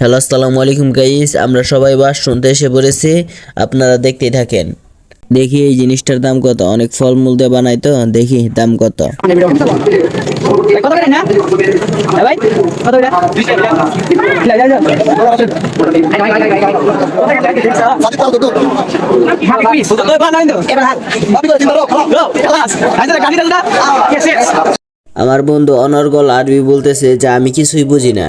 Hello, আসসালামু আলাইকুম guys আমরা সবাই বাস শুনতে এসে পড়েছি। আপনারা দেখতেই থাকেন। দেখি এই জিনিসটার দাম কত? অনেক ফলমূল দিয়ে বানাই তো। দেখি দাম কত? আমার বন্ধু অনর্গল আরবি বলতেছে যে, আমি কিছুই বুঝি না।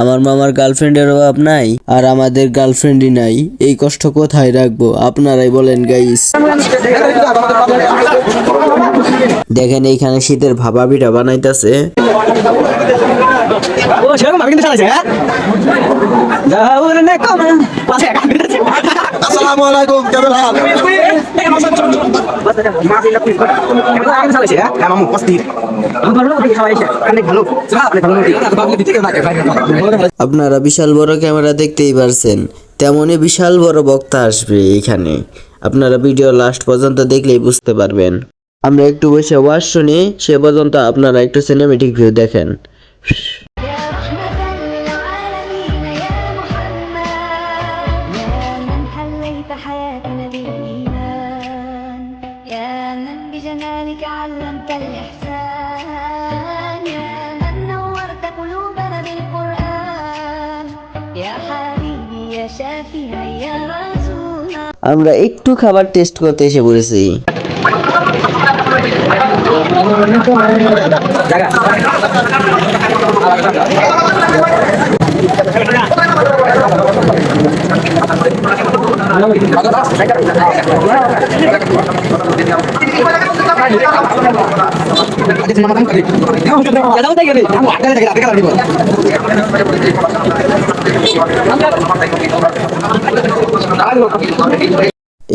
আমার মামার গার্লফ্রেন্ডের অভাব নাই, আর আমাদের গার্লফ্রেন্ডই নাই। এই কষ্ট কোথায় রাখব? আপনারাই বলেন গাইস দেখেন, এইখানে শীতের ভাবা পিঠা বানাইতেছে। ও, সেরকম ভাবে কিন্তু চালাইছে হ্যাঁ? আসসালামু আলাইকুম, কেমন হাল আপনারা বিশাল বড় ক্যামেরা দেখতেই পারছেন, তেমনই বিশাল বড় বক্তা আসবে এখানে। আপনারা ভিডিও লাস্ট পর্যন্ত দেখলেই বুঝতে পারবেন। আমরা একটু বসে ওয়াজ শুনি, সে পর্যন্ত আপনারা একটু সিনেমেটিক ভিউ দেখেন। حليت حياتنا بالإيمان يا من بجمالك علمت الإحسان يا من نورت قلوبنا بالقرآن يا حبيبي يا شافعي يا رسول আমরা একটু খাবার টেস্ট করতে এসে পড়েছি যাও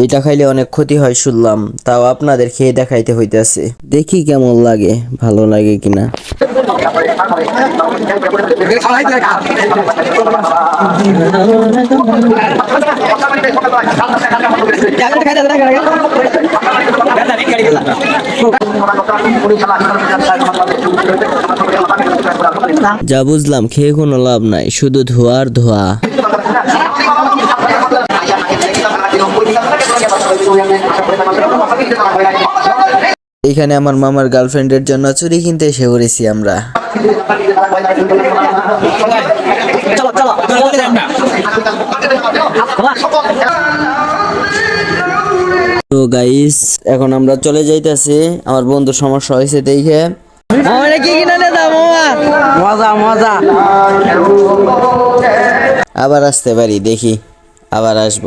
এটা খাইলে অনেক ক্ষতি হয় শুনলাম, তাও আপনাদের খেয়ে দেখাইতে হইতেছে। দেখি কেমন লাগে, ভালো লাগে কিনা। দেখা যা বুঝলাম খেয়ে কোনো লাভ নাই শুধু ধোয়ার ধোয়া। এখানে আমার মামার গার্লফ্রেন্ডের জন্য চুরি কিনতে এসে পড়েছি আমরা। চলো চলো তো গাইস এখন আমরা চলে যাইতেছি। আমার বন্ধু সমস্যা হয়েছে দেখে। আমরা কি কিনে নে দাও মামা? মজা মজা। আবার আসতে পারি দেখি। আবার আসব।